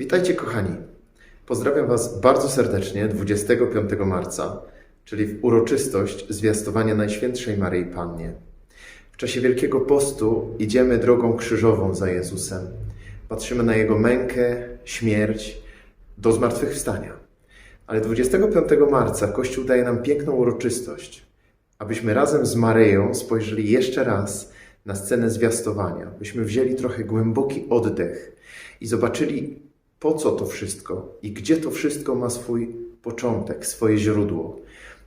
Witajcie kochani. Pozdrawiam Was bardzo serdecznie 25 marca, czyli w uroczystość zwiastowania Najświętszej Maryi Pannie. W czasie Wielkiego Postu idziemy drogą krzyżową za Jezusem. Patrzymy na Jego mękę, śmierć, do zmartwychwstania. Ale 25 marca Kościół daje nam piękną uroczystość, abyśmy razem z Maryją spojrzeli jeszcze raz na scenę zwiastowania, byśmy wzięli trochę głęboki oddech i zobaczyli, po co to wszystko i gdzie to wszystko ma swój początek, swoje źródło.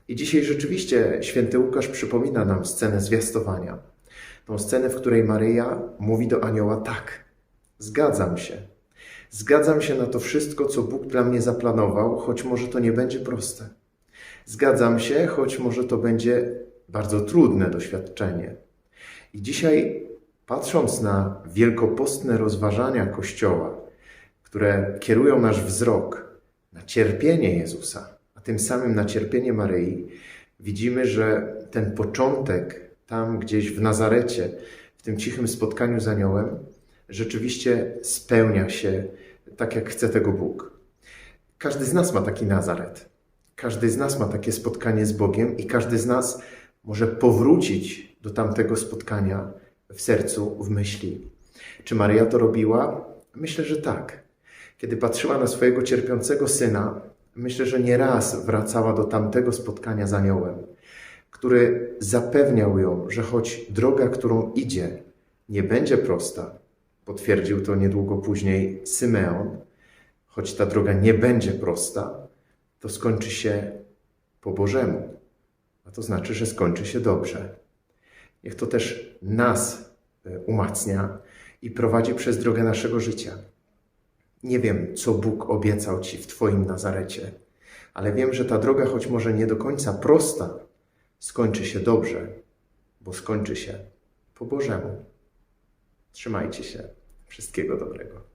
I dzisiaj rzeczywiście święty Łukasz przypomina nam scenę zwiastowania. Tą scenę, w której Maryja mówi do anioła: Tak, zgadzam się. Zgadzam się na to wszystko, co Bóg dla mnie zaplanował, choć może to nie będzie proste. Zgadzam się, choć może to będzie bardzo trudne doświadczenie. I dzisiaj, patrząc na wielkopostne rozważania Kościoła, które kierują nasz wzrok na cierpienie Jezusa, a tym samym na cierpienie Maryi, widzimy, że ten początek tam gdzieś w Nazarecie, w tym cichym spotkaniu z aniołem, rzeczywiście spełnia się tak, jak chce tego Bóg. Każdy z nas ma taki Nazaret. Każdy z nas ma takie spotkanie z Bogiem i każdy z nas może powrócić do tamtego spotkania w sercu, w myśli. Czy Maryja to robiła? Myślę, że tak. Kiedy patrzyła na swojego cierpiącego syna, myślę, że nie raz wracała do tamtego spotkania z aniołem, który zapewniał ją, że choć droga, którą idzie, nie będzie prosta, potwierdził to niedługo później Symeon, choć ta droga nie będzie prosta, to skończy się po Bożemu. A to znaczy, że skończy się dobrze. Niech to też nas e, umacnia i prowadzi przez drogę naszego życia. Nie wiem, co Bóg obiecał Ci w Twoim Nazarecie, ale wiem, że ta droga, choć może nie do końca prosta, skończy się dobrze, bo skończy się po Bożemu. Trzymajcie się. Wszystkiego dobrego.